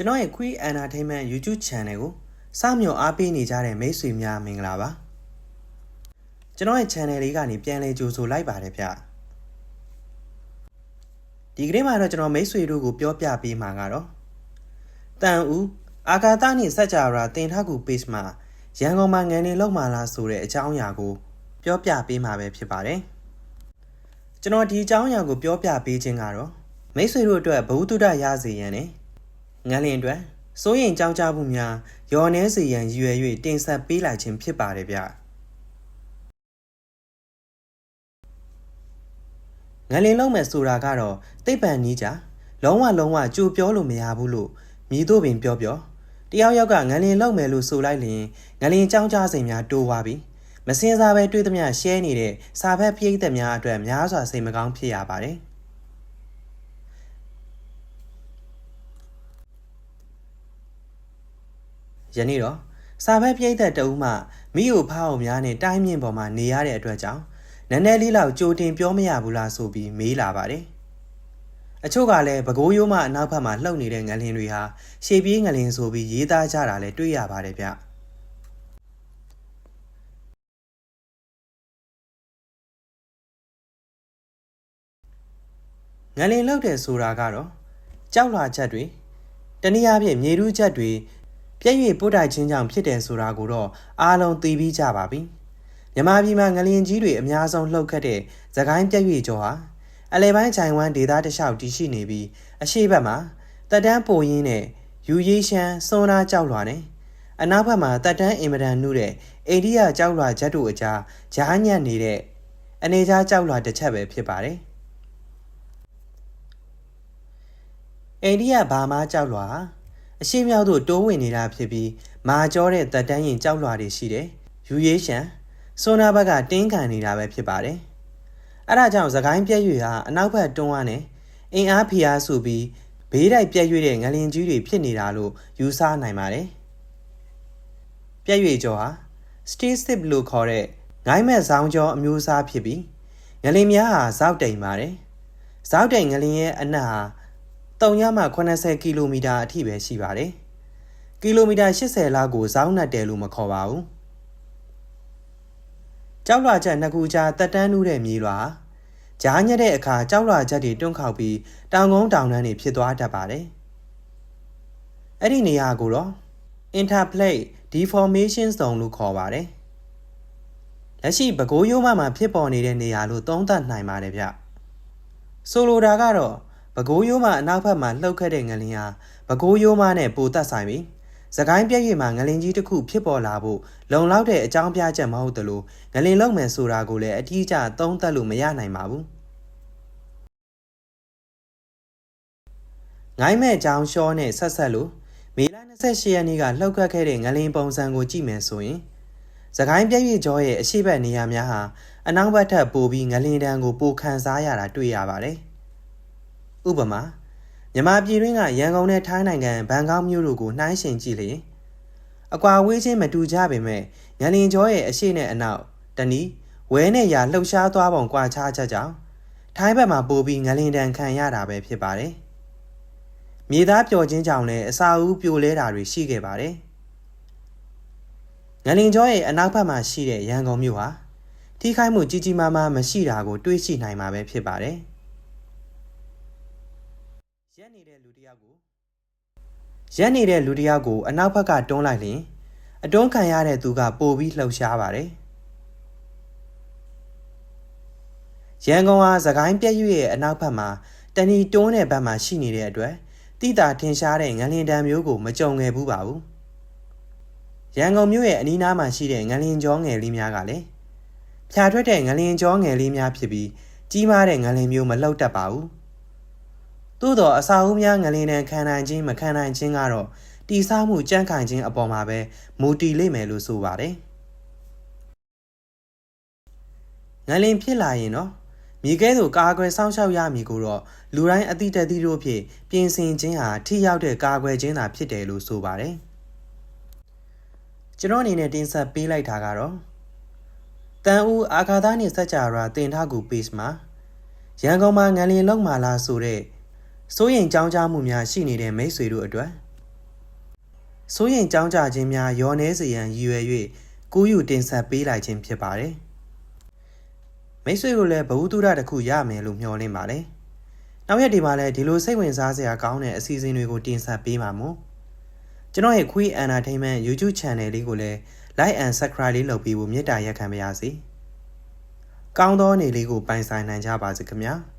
ကျွန်တော်ရဲ့ Quick Entertainment YouTube Channel ကိုစမြော်အားပေးနေကြတဲ့မိတ်ဆွေများမင်္ဂလာပါကျွန်တော်ရဲ့ channel လေးကနေပြန်လဲကြိုဆိုလိုက်ပါတယ်ဗျဒီကနေ့မှာတော့ကျွန်တော်မိတ်ဆွေတို့ကိုပြောပြပေးမှာကတော့တန်ဦးအာကာသနှင့်စัจ java တင်ထားကူ page မှာရန်ကုန်မှာငန်နေလောက်မှာလားဆိုတဲ့အကြောင်းအရာကို ပြောပြပေးမှာပဲဖြစ်ပါတယ်ကျွန်တော်ဒီအကြောင်းအရာကိုပြောပြပေးခြင်းကတော့မိတ်ဆွေတို့အတွက်ဘဝတုဒ္ဒရစေရန်နဲ့ ငန်းလင်းအတွက်စိုးရင်ကြောင်းကြမှုများရော်နှဲစေရန်ရည်ရွယ်၍တင်ဆက်ပေးလိုက်ခြင်းဖြစ်ပါတယ်ဗျငန်းလင်းလုံးမဲ့ဆိုတာကတော့တိတ်ပံနီးကြလုံးဝလုံးဝကြိုပြောလို့မရဘူးလို့မြည်တို့ပင်ပြောပြောတယောက်ယောက်ကငန်းလင်းလုံးမယ်လို့ဆိုလိုက်ရင်ငန်းလင်းကြောင်းကြစိန်များတိုးသွားပြီမစင်စားပဲတွေးသမျှ share နေတဲ့စာဖက်ပြိသက်များအတွက်များစွာစိတ်မကောင်းဖြစ်ရပါတယ် ယနေ့တော့စာဖက်ပြိသက်တဦးမှမိကိုဖားအောင်များနဲ့တိုင်းမြင့်ပေါ်မှာနေရတဲ့အတွက်ကြောင့်နည်းနည်းလေးလောက်ကြိုတင်ပြောမရဘူးလားဆိုပြီးမေးလာပါတယ်အချို့ကလည်းဘကိုးရိုးမှအနောက်ဘက်မှာလှုပ်နေတဲ့ငလင်တွေဟာရှေးပြေးငလင်ဆိုပြီးရေးသားကြတာလည်းတွေ့ရပါတယ်ဗျငလင်လှုပ်တယ်ဆိုတာကတော့ကြောက်လာချက်တွေတနည်းအားဖြင့်မြေရူးချက်တွေ ပြည့်၍ပို့တိုက်ခြင်းကြောင့်ဖြစ်တယ်ဆိုတာကိုတော့အားလုံးသိပြီးကြပါပြီမြမပြည်မှာငလျင်ကြီးတွေအများဆုံးလှုပ်ခတ်တဲ့သခိုင်းပြည့်၍ကျော်ဟာအလဲပိုင်းချိုင်ဝမ်ဒေသတလျှောက်တည်ရှိနေပြီးအရှိတ်ဘက်မှာတက်တန်းပိုရင်းနဲ့ယူရေးရှမ်းစွန်းနာကြောက်လွာနဲ့အနောက်ဘက်မှာတက်တန်းအင်မတန်နှုတဲ့အိန္ဒိယကြောက်လွာချက်တို့အကြားဂျားညံ့နေတဲ့အနေကြားကြောက်လွာတစ်ချက်ပဲဖြစ်ပါတယ်အိန္ဒိယဘာမာကြောက်လွာ အရှိမြောက်သို့တိုးဝင်နေတာဖြစ်ပြီးမာကျောတဲ့တက်တန်းရင်ကြောက်လွာတွေရှိတယ်ယူရေးရှမ်းစွန်းနာဘက်ကတင်းခံနေတာပဲဖြစ်ပါတယ်။အဲဒါကြောင့်သခိုင်းပြက်ရွေဟာအနောက်ဘက်တွန်းအားနဲ့အင်အားဖိအားဆိုပြီးဘေးတိုက်ပြက်ရွေတဲ့ငလင်ကြီးတွေဖြစ်နေတာလို့ယူဆနိုင်ပါတယ်။ပြက်ရွေကျော်ဟာ state sip လို့ခေါ်တဲ့ငိုင်းမဲ့ဇောင်းကျော်အမျိုးအစားဖြစ်ပြီးငလင်များဟာဇောက်တိမ်ပါတယ်။ဇောက်တိမ်ငလင်ရဲ့အနက်ဟာ တုံရမှ80ကီလိုမီတာအထိပဲရှိပါတယ်။ကီလိုမီတာ80လောက်ကိုဇောင်းနတ်တယ်လို့မခေါ်ပါဘူး။ကြောက်လွှာချက်နှစ်ခုကြားတက်တန်းနူးတဲ့မြေလွှာကြားညက်တဲ့အခါကြောက်လွှာချက်တွေတွန့်ခေါက်ပြီးတောင်ကုန်းတောင်တန်းတွေဖြစ်သွားတတ်ပါတယ်။အဲ့ဒီနေရာကိုတော့ interplate deformation zone လို့ခေါ်ပါတယ်။လက်ရှိပဲခူးရိုးမမှာဖြစ်ပေါ်နေတဲ့နေရာလို့သုံးသပ်နိုင်ပါတယ်ဗျ။ဆိုလိုတာကတော့ ပဲခူးရိုးမအနောက်ဘက်မှာလှုပ်ခတ်တဲ့ငလင်ဟာပဲခူးရိုးမနဲ့ပိုသက်ဆိုင်ပြီးစကိုင်းပြည့်ရွေမှာငလင်ကြီးတစ်ခုဖြစ်ပေါ်လာဖို့လုံလောက်တဲ့အကြောင်းပြချက်မဟုတ်သလိုငလင်လုံးမယ်ဆိုတာကိုလည်းအတိအကျသုံးသပ်လို့မရနိုင်ပါဘူးငိုင်းမဲ့အကြောင်းရှောနဲ့ဆက်ဆက်လို့မေလ28ရက်နေ့ကလှုပ်ခတ်ခဲ့တဲ့ငလင်ပုံစံကိုကြည့်မယ်ဆိုရင်စကိုင်းပြည့်ရွေကျော်ရဲ့အရှိတ်နေရာများဟာအနောက်ဘက်ထပ်ပိုပြီးငလင်တန်းကိုပိုခန်းစားရတာတွေ့ရပါတယ် ဥပမာမြန်မာပြည်တွင်းကရန်ကုန်နဲ့ထိုင်းနိုင်ငံဘန်ကောက်မြို့တို့ကိုနှိုင်းယှဉ်ကြည့်လျင်အကွာဝေးချင်းမတူကြပေမဲ့ညလင်ကျော်ရဲ့အရှိနဲ့အနောက်တနည်းဝဲနဲ့ရာလှုပ်ရှားသွားပုံကွာခြားချက်ကြောင့်ထိုင်းဘက်မှာပိုပြီးငလင်တန်ခံရတာပဲဖြစ်ပါတယ်။မြေသားပျော်ခြင်းကြောင့်လည်းအစာအုပ်ပြိုလဲတာတွေရှိခဲ့ပါတယ်။ငလင်ကျော်ရဲ့အနောက်ဘက်မှာရှိတဲ့ရန်ကုန်မြို့ဟာထိခိုက်မှုကြီးကြီးမားမားမရှိတာကို တွေးရှိနိုင်မှာပဲဖြစ်ပါတယ်။ ရက်နေတဲ့လူတစ်ယောက်ကိုရက်နေတဲ့လူတစ်ယောက်ကိုအနောက်ဘက်ကတွန်းလိုက်ရင်အတွန်းခံရတဲ့သူကပိုပြီးလှုပ်ရှားပါတယ်ရန်ကုန်ဟာသခိုင်းပြည့်ရွရဲ့အနောက်ဘက်မှာတဏီတွန်းတဲ့ဘက်မှာရှိနေတဲ့အတွက်တိတာထင်ရှားတဲ့ငလင်တံမျိုးကိုမကြုံငယ်ဘူးပါဘူးရန်ကုန်မြို့ရဲ့အနီးနားမှာရှိတဲ့ငလင်ကျောငယ်လေးများကလည်းဖြာထွက်တဲ့ငလင်ကျောငယ်လေးများဖြစ်ပြီးကြီးမားတဲ့ငလင်မျိုးမလှုပ်တတ်ပါဘူး သို့တော့အစာအုပ်များငလင်းတန်ခံနိုင်ခြင်းမခံနိုင်ခြင်းကတော့တီဆောက်မှုကြန့်ခိုင်ခြင်းအပေါ်မှာပဲမူတည်လိမ့်မယ်လို့ဆိုပါတယ်ငလင်းဖြစ်လာရင်တော့မြေကဲသို့ကာကွယ်စောင့်ရှောက်ရမည်ကိုတော့လူတိုင်းအတိတ်တည်းတို့ဖြင့်ပြင်ဆင်ခြင်းဟာထိရောက်တဲ့ကာကွယ်ခြင်းသာဖြစ်တယ်လို့ဆိုပါတယ်ကျွန်တော်အနေနဲ့တင်ဆက်ပေးလိုက်တာကတော့တန်ဦးအာခါသားနှင့်စัจ java တင်ထားကူ page မှာရန်ကုန်မှာငလင်လုံးမာလာဆိုတဲ့ စိုးရင်ကြောင်းကြားမှုများရှိနေတဲ့မိတ်ဆွေတို့အတွက်စိုးရင်ကြောင်းကြခြင်းများရောနှဲစေရန်ရည်ရွယ်၍ကူးယူတင်ဆက်ပေးလိုက်ခြင်းဖြစ်ပါတယ်မိတ်ဆွေတို့လည်းဘဝတုဒ္ဒတစ်ခုရမယ်လို့မျှော်လင့်ပါတယ်နောက်ရက်ဒီမှာလည်းဒီလိုစိတ်ဝင်စားစရာကောင်းတဲ့အစီအစဉ်တွေကိုတင်ဆက်ပေးပါမို့ကျွန်တော်ရဲ့ Queen Entertainment YouTube Channel လေးကိုလည်း Like and Subscribe လေးလုပ်ပြီးဖို့မေတ္တာရက်ခံပါရစေကောင်းသောနေ့လေးကိုပိုင်ဆိုင်နိုင်ကြပါစေခင်ဗျာ။